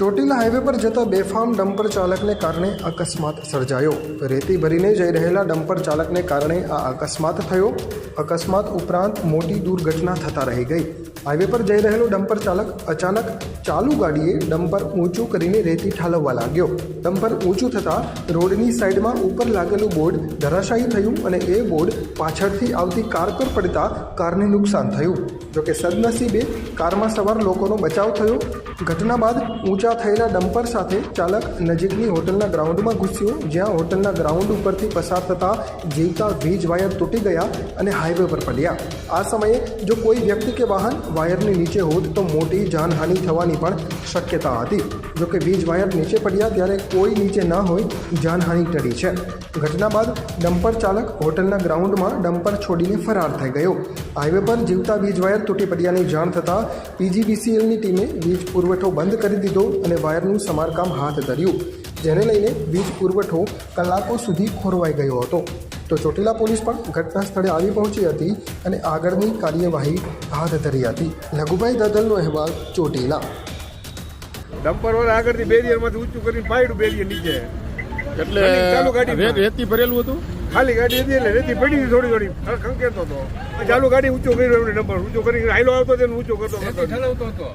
Chotila highway પર જતા બેફામ ડમ્પર ચાલકને કારણે અકસ્માત સર્જાયો. રેતી ભરીને જઈ રહેલા ડમ્પર ચાલકને કારણે આ અકસ્માત થયો. અકસ્માત ઉપરાંત મોટી દુર્ઘટના થતા રહી ગઈ. હાઈવે પર જઈ રહેલો ડમ્પર ચાલક અચાનક ચાલુ ગાડીએ ડમ્પર ઊંચું કરીને રેતી ઠાલવવા લાગ્યો. ડમ્પર ઊંચું થતાં રોડની સાઈડમાં ઉપર લાગેલું બોર્ડ ધરાશાયી થયું અને એ બોર્ડ પાછળથી આવતી કાર પર પડતા કારને નુકસાન થયું. જોકે સદનસીબે કારમાં સવાર લોકોનો બચાવ થયો. ઘટના બાદ ઊંચા થયેલા ડમ્પર સાથે ચાલક નજીકની હોટલના ગ્રાઉન્ડમાં ઘૂસ્યો, જ્યાં હોટલના ગ્રાઉન્ડ ઉપરથી પસાર થતા જીવતા વીજ વાયર તૂટી ગયા અને હાઈવે પર પડ્યા. આ સમયે જો કોઈ વ્યક્તિ કે વાહન વાયરની નીચે હોત તો મોટી જાનહાનિ થવાની પણ શક્યતા હતી. જોકે વીજ વાયર નીચે પડ્યા ત્યારે કોઈ નીચે ન હોય જાનહાનિ ટળી છે. ઘટના બાદ ડમ્પર ચાલક હોટલના ગ્રાઉન્ડમાં ડમ્પર છોડીને ફરાર થઈ ગયો. હાઈવે પર જીવતા વીજ વાયર તૂટી પડ્યાની જાણ થતાં પીજીવીસીએલની ટીમે વીજ પુરવઠો બંધ કરી દીધો અને વાયરનું સમારકામ હાથ ધર્યું. જેને લઈને વીજ પુરવઠો કલાકો સુધી ખોરવાઈ ગયો હતો. તો ચોટીલા પોલીસ પણ ઘટના સ્થળે આવી પહોંચી હતી અને આગળની કાર્યવાહી હાથ ધરી હતી. લઘુભાઈ દદલનો અહેવાલ ચોટીલા. ડમ્પર વાળા આગળથી બેરિયરમાંથી ઊંચું કરીને પાડ્યું બેરિયર નીચે. એટલે ચાલુ ગાડી રેતી ભરેલું હતું? ખાલી ગાડી હતી એટલે રેતી પડી હતી થોડી થોડી. ખંકેતો હતો. ચાલુ ગાડી ઊંચો કર્યો એમને નંબર ઊંચો કરીને હાઈલો આવતો તેને ઊંચો કરતો કરતો હતો.